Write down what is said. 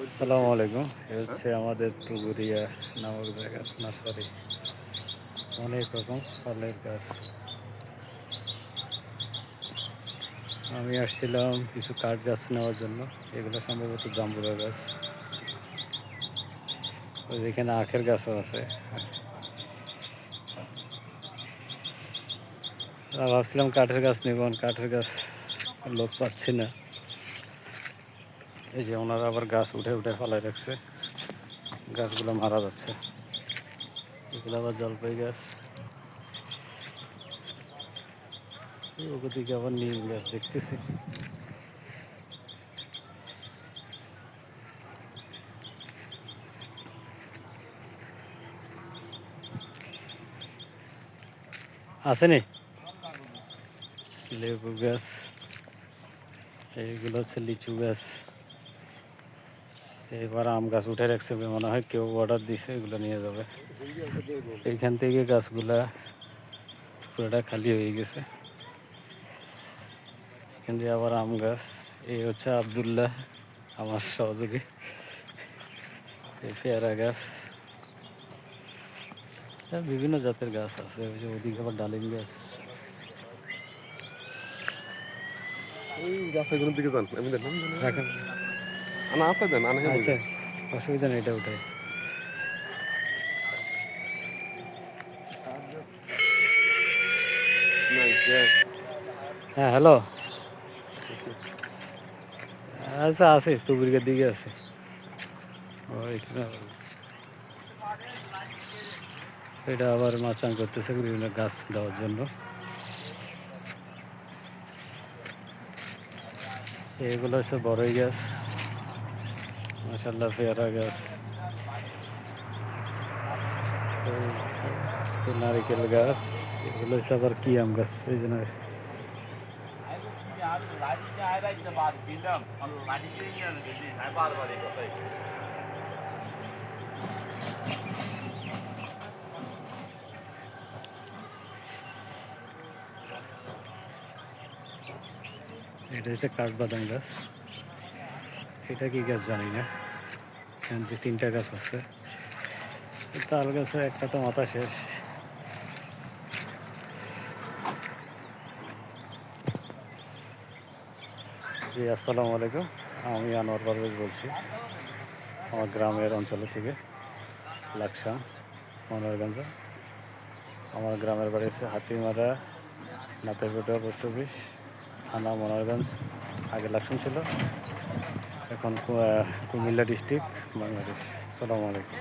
আসসালামু আলাইকুম। হচ্ছে আমাদের তুগুরিয়া নামক জায়গা, নার্সারি। অনেক রকম ফলের গাছ। আমি আসছিলাম কিছু কাঠ গাছ নেওয়ার জন্য। এগুলো সম্ভবত জাম্বুরা গাছ। যেখানে আখের গাছও আছে। ভাবছিলাম কাঠের গাছ নেব, কাঠের গাছ লোক পাচ্ছি না। এই যে ওনারা আবার গাছ উঠে উঠে ফেলায় রাখছে। গাছগুলো মারা যাচ্ছে। এগুলো আবার জলপাই গাছ। ওদিকে আবার নিম গাছ দেখতেছি। আসেনি? লেবু গাছ। এইগুলো হচ্ছে লিচু গাছ। এবার আম গাছ উঠে রাখছে মনে হয় কেউ অর্ডার দিছে এগুলো নিয়ে যাবে। এইখান থেকে গাছগুলা পুরোটা খালি হয়ে গেছে। এখান দিয়ে আবার আম গাছ। এই হচ্ছে আবদুল্লাহ আমার সহযোগী। এই পেয়ারা গাছ। হ্যাঁ, বিভিন্ন জাতের গাছ আছে। ওই যে ওদিকে আবার ডালিম গাছ। ওই গাছের দিকে যান আমি দেখলাম। রাখেন আপনি দেন আচ্ছা অসুবিধা নেই এটা উঠে হ্যাঁ হ্যালো। আচ্ছা আছে তুবুরিকার দিকে আছে। এটা আবার মাচান করতেছে বিভিন্ন গাছ দেওয়ার জন্য। এগুলো হচ্ছে বড়ই গাছ। মাসাল্লাহ পেয়ারা গাছ এই- এই নারিকেল গাছ এগুলো হচ্ছে আবার কি আম গাছ এই জন্য এটা হচ্ছে কাঠবাদাম গাছ এটা কি গাছ জানি না। এখান থেকে তিনটা গাছ আছে। তাল গাছে একটা তো মাথা শেষ। জি, আসসালামু আলাইকুম। আমি আনোয়ার পারভেজ বলছি। আমার গ্রামের অঞ্চল থেকে লাকসাম মনোয়ারগঞ্জ আমার গ্রামের বাড়ি হচ্ছে হাতিমারা নাতাইপেটা পোস্ট অফিস, থানা মনোয়ারগঞ্জ আগে লাকসাম ছিল। এখন কুমিল্লা ডিস্ট্রিক্ট বাংলাদেশ। সালামু আলাইকুম।